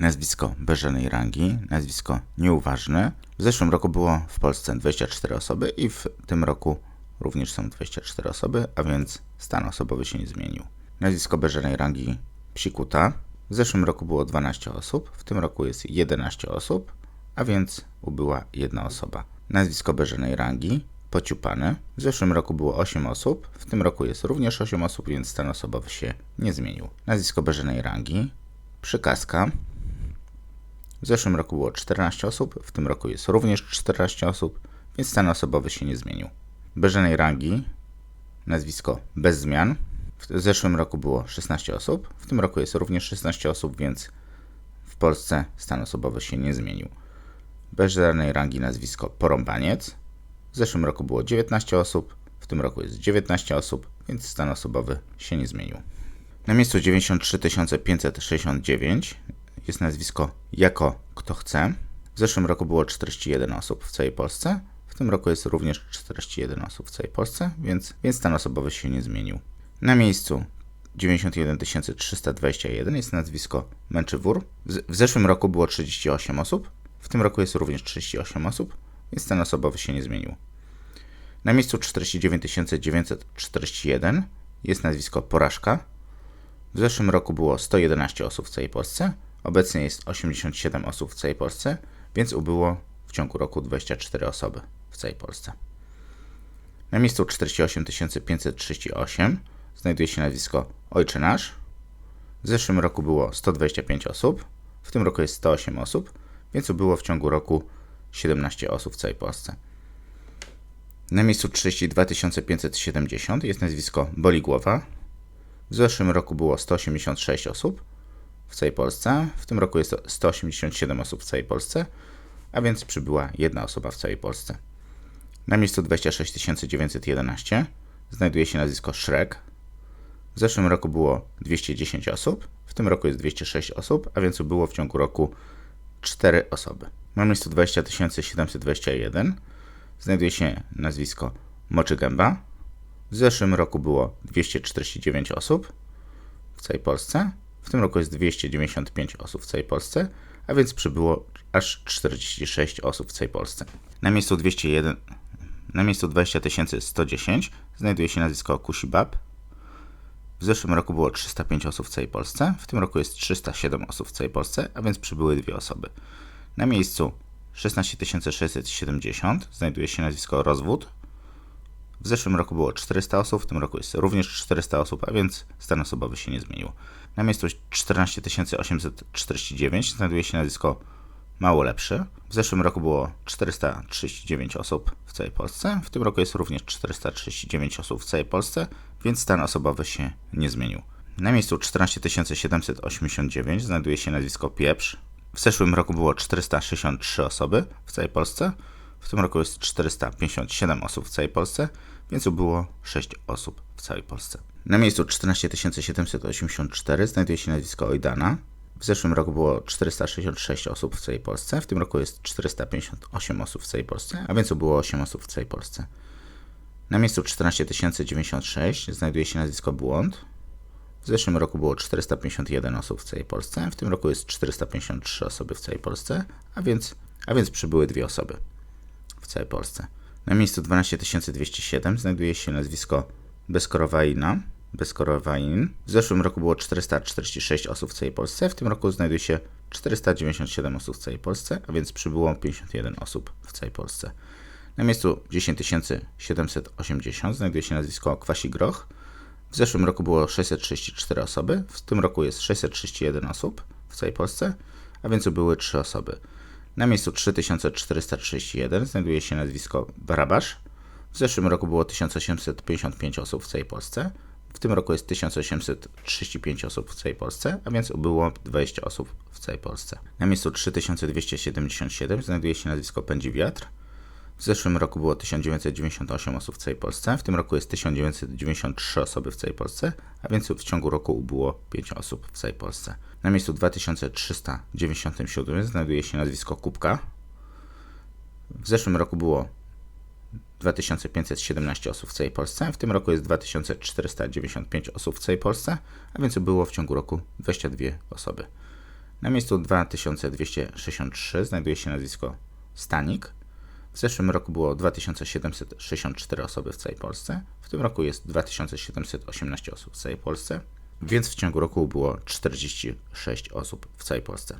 nazwisko bez żadnej rangi, nazwisko nieuważne. W zeszłym roku było w Polsce 24 osoby i w tym roku również są 24 osoby, a więc stan osobowy się nie zmienił. Nazwisko bez żadnej rangi psikuta. W zeszłym roku było 12 osób, w tym roku jest 11 osób, a więc ubyła jedna osoba. Nazwisko bez żadnej rangi pociupane. W zeszłym roku było 8 osób, w tym roku jest również 8 osób, więc stan osobowy się nie zmienił. Nazwisko bez żadnej rangi przykazka. W zeszłym roku było 14 osób, w tym roku jest również 14 osób, więc stan osobowy się nie zmienił. Bez rangi nazwisko bez zmian. W zeszłym roku było 16 osób, w tym roku jest również 16 osób, więc w Polsce stan osobowy się nie zmienił. Bez żadnej rangi nazwisko porąbaniec. W zeszłym roku było 19 osób, w tym roku jest 19 osób, więc stan osobowy się nie zmienił. Na miejscu 93 569 jest nazwisko jako kto chce. W zeszłym roku było 41 osób w całej Polsce, w tym roku jest również 41 osób w całej Polsce, więc, więc stan osobowy się nie zmienił. Na miejscu 91 321 jest nazwisko Męczywór. W, zeszłym roku było 38 osób, w tym roku jest również 38 osób, więc stan osobowy się nie zmienił. Na miejscu 49 941 jest nazwisko Porażka. W zeszłym roku było 111 osób w całej Polsce, obecnie jest 87 osób w całej Polsce, więc ubyło w ciągu roku 24 osoby w całej Polsce. Na miejscu 48 538 znajduje się nazwisko Ojcze Nasz. W zeszłym roku było 125 osób, w tym roku jest 108 osób, więc ubyło w ciągu roku 17 osób w całej Polsce. Na miejscu 32 570 jest nazwisko Boli Głowa. W zeszłym roku było 186 osób w całej Polsce, w tym roku jest 187 osób w całej Polsce, a więc przybyła jedna osoba w całej Polsce. Na miejscu 26 911 znajduje się nazwisko Shrek. W zeszłym roku było 210 osób, w tym roku jest 206 osób, a więc było w ciągu roku 4 osoby. Na miejscu 20 721 znajduje się nazwisko Moczy Gęba. W zeszłym roku było 249 osób w całej Polsce. W tym roku jest 295 osób w całej Polsce, a więc przybyło aż 46 osób w całej Polsce. Na miejscu 201, na miejscu 20 110 znajduje się nazwisko Kusibab. W zeszłym roku było 305 osób w całej Polsce, w tym roku jest 307 osób w całej Polsce, a więc przybyły dwie osoby. Na miejscu 16 670 znajduje się nazwisko Rozwód. W zeszłym roku było 400 osób, w tym roku jest również 400 osób, a więc stan osobowy się nie zmienił. Na miejscu 14 849 znajduje się nazwisko Mało Lepszy. W zeszłym roku było 439 osób w całej Polsce, w tym roku jest również 439 osób w całej Polsce, więc stan osobowy się nie zmienił. Na miejscu 14 789 znajduje się nazwisko Pieprz. W zeszłym roku było 463 osoby w całej Polsce, w tym roku jest 457 osób w całej Polsce, więc było 6 osób w całej Polsce. Na miejscu 14 784 znajduje się nazwisko Ojdana. W zeszłym roku było 466 osób w całej Polsce, w tym roku jest 458 osób w całej Polsce, a więc było 8 osób w całej Polsce. Na miejscu 14 096 znajduje się nazwisko Błąd. W zeszłym roku było 451 osób w całej Polsce, w tym roku jest 453 osoby w całej Polsce, a więc, a więc przybyły dwie osoby w całej Polsce. Na miejscu 12207 znajduje się nazwisko Bezkorowaina. Bezkorowain. W zeszłym roku było 446 osób w całej Polsce, w tym roku znajduje się 497 osób w całej Polsce, a więc przybyło 51 osób w całej Polsce. Na miejscu 10780 znajduje się nazwisko Kwasi Groch. W zeszłym roku było 634 osoby, w tym roku jest 631 osób w całej Polsce, a więc były 3 osoby. Na miejscu 3431 znajduje się nazwisko Barabasz. W zeszłym roku było 1855 osób w całej Polsce. W tym roku jest 1835 osób w całej Polsce, a więc było 20 osób w całej Polsce. Na miejscu 3277 znajduje się nazwisko Pędzi Wiatr. W zeszłym roku było 1998 osób w całej Polsce, w tym roku jest 1993 osoby w całej Polsce, a więc w ciągu roku ubyło 5 osób w całej Polsce. Na miejscu 2397 znajduje się nazwisko Kubka. W zeszłym roku było 2517 osób w całej Polsce, w tym roku jest 2495 osób w całej Polsce, a więc było w ciągu roku 22 osoby. Na miejscu 2263 znajduje się nazwisko Stanik. W zeszłym roku było 2764 osoby w całej Polsce. W tym roku jest 2718 osób w całej Polsce. Więc w ciągu roku było 46 osób w całej Polsce.